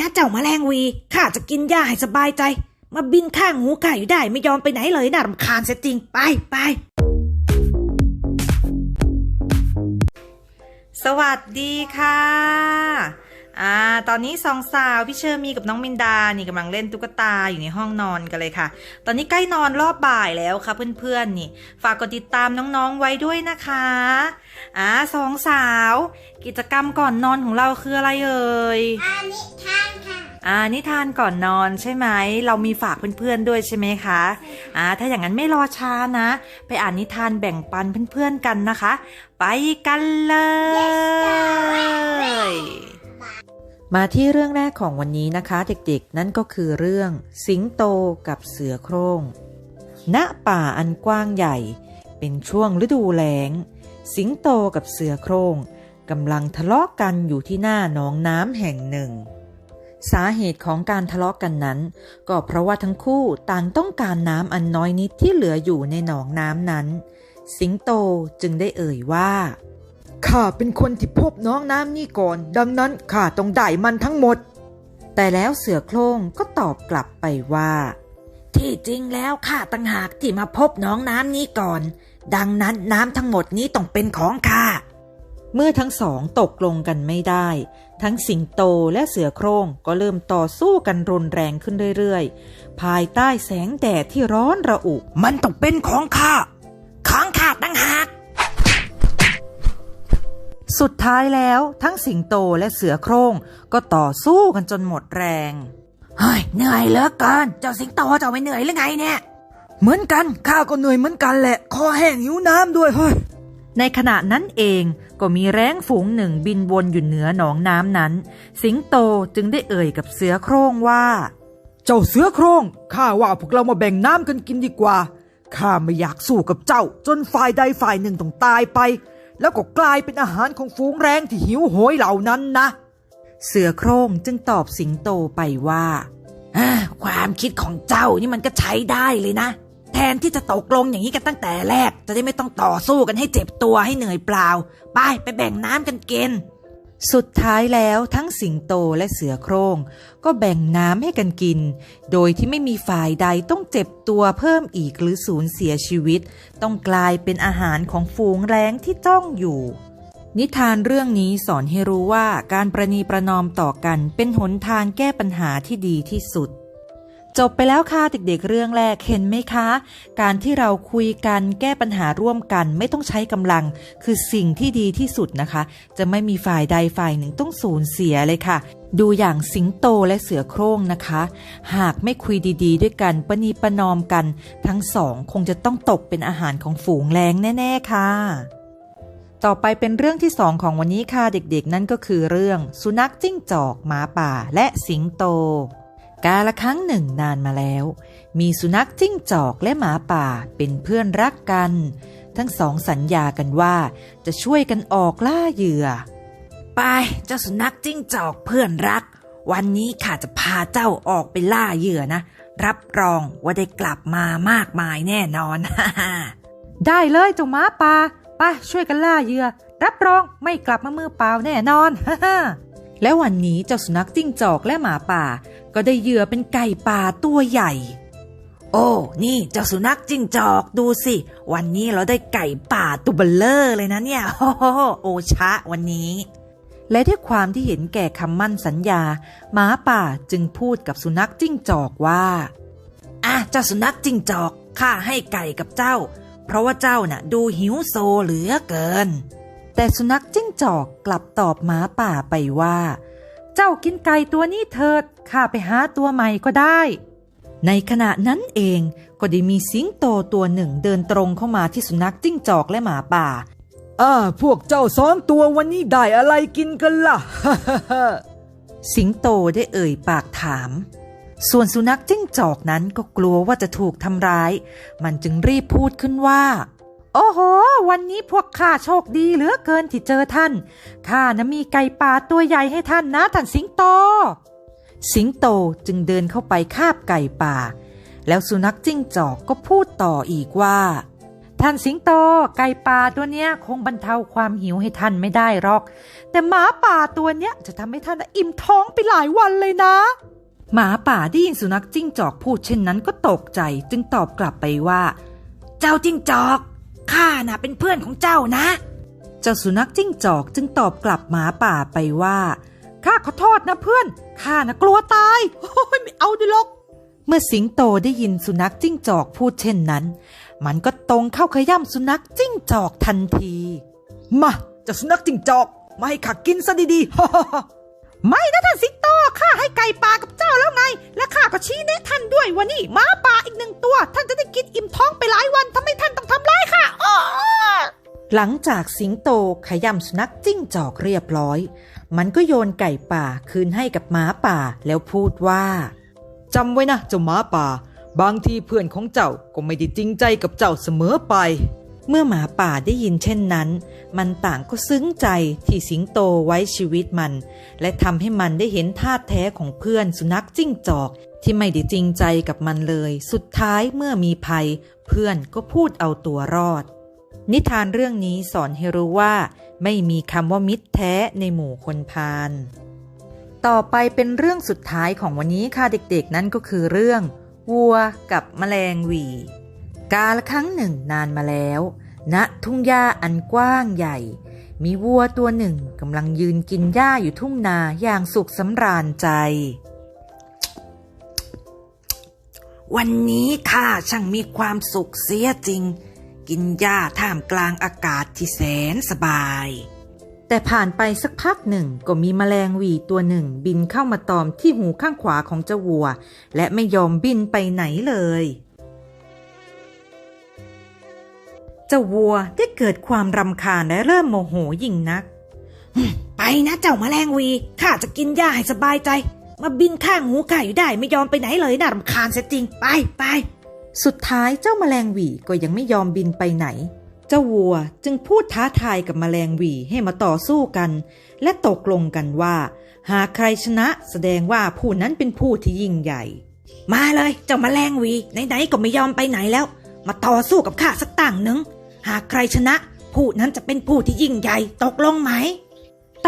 นะเจ้าแมลงวีข้าจะกินหญ้าให้สบายใจ มาบินข้างหูข้าอยู่ได้ไม่ยอมไปไหนเลยน่ารำคาญเสียจริงไปไปสวัสดีค่ะ อ่า ตอนนี้สองสาวพี่เชอร์มีกับน้องมินดา นี่กำลังเล่นตุ๊กตาอยู่ในห้องนอนกันเลยค่ะ ตอนนี้ใกล้นอนรอบบ่ายแล้วค่ะเพื่อนๆ นี่ ฝากกดติดตามน้องๆไว้ด้วยนะคะ อ่าสองสาว กิจกรรมก่อนนอนของเราคืออะไรเอ่ยอันนี้ทานค่ะ อ่านิทานก่อนนอนใช่ไหม เรามีฝากเพื่อนๆด้วยใช่ไหมคะ อ่า ถ้าอย่างนั้นไม่รอช้านะ ไปอ่านนิทานแบ่งปันเพื่อนๆกันนะคะ ไปกันเลย มาที่เรื่องแรกของวันนี้นะคะเด็กๆ นั่นก็คือเรื่อง สิงโตกับเสือโคร่ง ณ ป่าอันกว้างใหญ่ เป็นช่วงฤดูแล้ง สิงโตกับเสือโคร่งกำลังทะเลาะกันอยู่ที่หน้าหนองน้ำแห่งหนึ่ง สาเหตุของการทะเลาะกันนั้น ก็เพราะว่าทั้งคู่ต่างต้องการน้ำอันน้อยนิดที่เหลืออยู่ในหนองน้ำนั้น สิงโตจึงได้เอ่ยว่า ข้าเป็นคนที่พบน้องน้ำนี่ก่อน ดังนั้นข้าต้องได้มันทั้งหมด แต่แล้วเสือโคร่งก็ตอบกลับไปว่า ที่จริงแล้วข้าตั้งหากที่มาพบน้องน้ำนี้ก่อน ดังนั้นน้ำทั้งหมดนี้ต้องเป็นของข้าเมื่อทั้งสองตกลงกันไม่ได้ ทั้งสิงโตและเสือโคร่งก็เริ่มต่อสู้กันรุนแรงขึ้นเรื่อยๆ ภายใต้แสงแดดที่ร้อนระอุ มันต้องเป็นของข้า สุดท้ายแล้วทั้งสิงโตและเสือโคร่งก็ต่อสู้กันจนหมดแรง เฮ้ยเหนื่อยเหลือเกินเจ้าสิงโตเจ้าไม่เหนื่อยหรือไงเนี่ย เหมือนกันข้าก็เหนื่อยเหมือนกันแหละ คอแห้งหิวน้ำด้วยเฮ้ยในขณะนั้นเองก็มีแร้งฝูงหนึ่งบินวนอยู่เหนือหนองน้ำนั้น สิงโตจึงได้เอ่ยกับเสือโคร่งว่า เจ้าเสือโครงข้าว่าพวกเรามาแบ่งน้ำกันกินดีกว่าข้าไม่อยากสู้กับเจ้า จนฝ่ายใดฝ่ายหนึ่งต้องตายไป แล้วก็กลายเป็นอาหารของฝูงแรงที่หิวโหยเหล่านั้นนะ เสือโคร่งจึงตอบสิงโตไปว่าความคิดของเจ้านี่มันก็ใช้ได้เลยนะ แทนที่จะตกลงอย่างนี้กันตั้งแต่แรก จะได้ไม่ต้องต่อสู้กันให้เจ็บตัวให้เหนื่อยเปล่า ไปไปแบ่งน้ำกันกิน สุดท้ายแล้วทั้งสิงโตและเสือโคร่งก็แบ่งน้ำให้กันกิน โดยที่ไม่มีฝ่ายใดต้องเจ็บตัวเพิ่มอีกหรือสูญเสียชีวิต ต้องกลายเป็นอาหารของฝูงแร้งที่จ้องอยู่ นิทานเรื่องนี้สอนให้รู้ว่าการประนีประนอมต่อกันเป็นหนทางแก้ปัญหาที่ดีที่สุด จบไปแล้วค่ะเด็กๆเรื่องแรกเห็นไหมคะ การที่เราคุยกันแก้ปัญหาร่วมกันไม่ต้องใช้กำลัง คือสิ่งที่ดีที่สุดนะคะ จะไม่มีฝ่ายใดฝ่ายหนึ่งต้องสูญเสียเลยค่ะ ดูอย่างสิงโตและเสือโคร่งนะคะ หากไม่คุยดีๆ ด้วยกันประนีประนอมกัน ทั้งสองคงจะต้องตกเป็นอาหารของฝูงแรงแน่ ๆ ค่ะต่อไปเป็นเรื่องที่สองของวันนี้ค่ะเด็กๆ นั่นก็คือเรื่อง สุนัขจิ้งจอกหมาป่า และสิงโต กาละครั้งหนึ่งนานมาแล้ว มีสุนัขจิ้งจอกและหมาป่าเป็นเพื่อนรักกัน ทั้งสองสัญญากันว่าจะช่วยกันออกล่าเหยื่อ ไปเจ้าสุนัขจิ้งจอกเพื่อนรัก วันนี้ข้าจะพาเจ้าออกไปล่าเหยื่อนะ รับรองว่าได้กลับมามากมายแน่นอน ได้เลยเจ้าหมาป่าไปช่วยกันล่าเหยื่อ รับรองไม่กลับมามือเปล่าแน่นอน และวันนี้เจ้าสุนัขจิ้งจอกและหมาป่า ก็ได้เหยื่อเป็นไก่ป่าตัวใหญ่ โอ้ นี่เจ้าสุนัขจิ้งจอกดูสิ วันนี้เราได้ไก่ป่าตัวเบลเลอร์เลยนะเนี่ยโอ้โโอชะวันนี้ และด้วยความที่เห็นแก่คำมั่นสัญญาหมาป่าจึงพูดกับสุนัขจิ้งจอกว่าอะเจ้าสุนัขจิ้งจอกข้าให้ไก่กับเจ้า เพราะว่าเจ้าน่ะ ดูหิวโซเหลือเกิน แต่สุนัขจิ้งจอกกลับตอบหมาป่าไปว่า เจ้ากินไก่ตัวนี้เถิด ข้าไปหาตัวใหม่ก็ได้ ในขณะนั้นเองก็ได้มีสิงโตตัวหนึ่งเดินตรงเข้ามาที่สุนัขจิ้งจอกและหมาป่าอ่าพวกเจ้าสองตัววันนี้ได้อะไรกินกันล่ะ สิงโตได้เอ่ยปากถาม ส่วนสุนัขจิ้งจอกนั้นก็กลัวว่าจะถูกทำร้าย มันจึงรีบพูดขึ้นว่า โอ้โห วันนี้พวกข้าโชคดีเหลือเกินที่เจอท่าน ข้านะมีไก่ป่าตัวใหญ่ให้ท่านนะท่านสิงโต สิงโตจึงเดินเข้าไปคาบไก่ป่า แล้วสุนัขจิ้งจอกก็พูดต่ออีกว่า ท่านสิงโต ไก่ป่าตัวเนี้ยคงบรรเทาความหิวให้ท่านไม่ได้หรอก แต่หมาป่าตัวเนี้ยจะทำให้ท่านอิ่มท้องไปหลายวันเลยนะ หมาป่าได้ยินสุนัขจิ้งจอกพูดเช่นนั้นก็ตกใจจึงตอบกลับไปว่า เจ้าจิ้งจอก ข้าน่ะเป็นเพื่อนของเจ้านะ เจ้าสุนัขจิ้งจอกจึงตอบกลับหมาป่าไปว่าข้าขอโทษนะเพื่อนข้านะกลัวตายโอ้ยไม่เอาดิลกเมื่อสิงโตได้ยินสุนัขจิ้งจอกพูดเช่นนั้น มันก็ตรงเข้าขย่ำสุนัขจิ้งจอกทันที มาเจะสุนัขจิ้งจอก มาให้ข้ากินซะดีๆไม่นะท่านสิงโต ข้าให้ไก่ป่ากับเจ้าแล้วไง และข้าก็ชี้แนะท่านด้วยว่านี่หมาป่าอีกหนึ่งตัว ท่านจะได้กินอิ่มท้องไปหลายวันทำไมท่านต้องทำร้ายข้าอ้อหลังจากสิงโตขย่ำสุนัขจิ้งจอกเรียบร้อย มันก็โยนไก่ป่าคืนให้กับหมาป่าแล้วพูดว่าจำไว้นะเจ้าหมาป่า บางทีเพื่อนของเจ้าก็ไม่ได้จริงใจกับเจ้าเสมอไป เมื่อหมาป่าได้ยินเช่นนั้น มันต่างก็ซึ้งใจที่สิงโตไว้ชีวิตมัน และทำให้มันได้เห็นท่าแท้ของเพื่อนสุนัขจิ้งจอก ที่ไม่ได้จริงใจกับมันเลย สุดท้ายเมื่อมีภัย เพื่อนก็พูดเอาตัวรอด นิทานเรื่องนี้สอนให้รู้ว่า ไม่มีคำว่ามิตรแท้ในหมู่คนพาลต่อไปเป็นเรื่องสุดท้ายของวันนี้ค่ะเด็กๆ นั่นก็คือเรื่องวัวกับแมลงหวี กาลครั้งหนึ่งนานมาแล้ว ณทุ่งหญ้าอันกว้างใหญ่ มีวัวตัวหนึ่งกำลังยืนกินหญ้าอยู่ทุ่งนาอย่างสุขสำราญใจ วันนี้ข้าช่างมีความสุขเสียจริง กินหญ้าท่ามกลางอากาศที่แสนสบาย แต่ผ่านไปสักพักหนึ่งก็มีแมลงวีตัวหนึ่งบินเข้ามาตอมที่หูข้างขวาของเจ้าวัว และไม่ยอมบินไปไหนเลย เจ้าวัวได้เกิดความรำคาญและเริ่มโมโหยิ่งนัก ไปนะเจ้าแมลงวีข้าจะกินหญ้าให้สบายใจ มาบินข้างหูข้าอยู่ได้ไม่ยอมไปไหนเลยน่ารำคาญเสียจริงไปไปสุดท้ายเจ้าแมลงวีก็ยังไม่ยอมบินไปไหน เจ้าวัวจึงพูดท้าทายกับแมลงวีให้มาต่อสู้กัน และตกลงกันว่า หากใครชนะแสดงว่าผู้นั้นเป็นผู้ที่ยิ่งใหญ่ มาเลยเจ้าแมลงวีไหนๆก็ไม่ยอมไปไหนแล้ว มาต่อสู้กับข้าสักตั้งหนึ่ง หากใครชนะ ผู้นั้นจะเป็นผู้ที่ยิ่งใหญ่ตกลงไหม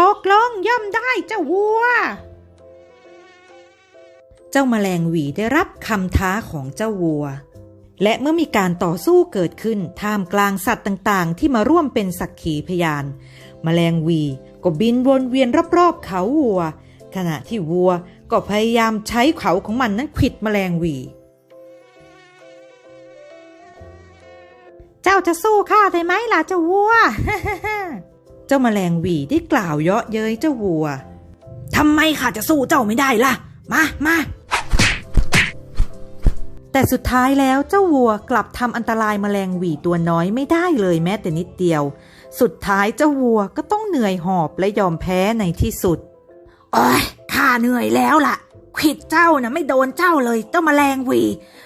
ตกลงย่อมได้เจ้าวัว เจ้าแมลงหวีได้รับคำท้าของเจ้าวัว และเมื่อมีการต่อสู้เกิดขึ้นท่ามกลางสัตว์ต่างๆ ที่มาร่วมเป็นสักขีพยานแมลงหวีก็บินวนเวียนรอบๆเขาวัว ขณะที่วัวก็พยายามใช้เขาของมันนั้นขวิดแมลงหวี เจ้าจะสู้ข้าได้ไหมล่ะเจ้าวัว เจ้าแมลงหวีได้กล่าวเยาะเย้ยเจ้าวัวทำไมข้าจะสู้เจ้าไม่ได้ล่ะ มามาแต่สุดท้ายแล้วเจ้าวัวกลับทำอันตรายแมลงหวีตัวน้อยไม่ได้เลยแม้แต่นิดเดียว สุดท้ายเจ้าวัวก็ต้องเหนื่อยหอบและยอมแพ้ในที่สุดโอ้ยข้าเหนื่อยแล้วล่ะขิดเจ้านะไม่โดนเจ้าเลยเจ้าแมลงหวี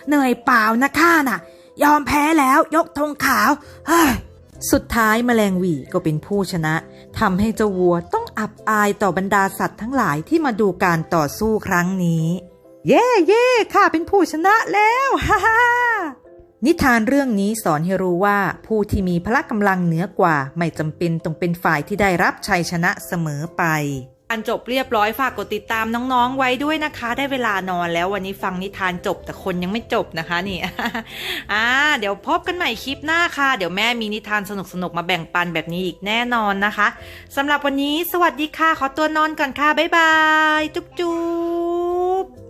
เหนื่อยเปล่านะข้าน่ะ ยอมแพ้แล้วยกธงขาวเฮ้ยสุดท้ายแมลงหวีก็เป็นผู้ชนะทำให้เจ้าวัวต้องอับอายต่อบรรดาสัตว์ทั้งหลายที่มาดูการต่อสู้ครั้งนี้ เย่เย่ข้าเป็นผู้ชนะแล้วฮ่าฮ่านิทานเรื่องนี้สอนให้รู้ว่าผู้ที่มีพละกำลังเหนือกว่า ไม่จำเป็นต้องเป็นฝ่ายที่ได้รับชัยชนะเสมอไป กานจบเรียบร้อยฝากกดติดตามน้องๆไว้ด้วยนะคะ ได้เวลานอนแล้ววันนี้ฟังนิทานจบแต่คนยังไม่จบนะคะนี่อ่าเดี๋ยวพบกันใหม่คลิปหน้าค่ะ เดี๋ยวแม่มีนิทานสนุกๆมาแบ่งปันแบบนี้อีกแน่นอนนะคะสำหรับวันนี้สวัสดีค่ะขอตัวนอนก่อนค่ะบ๊ายบายจุ๊บ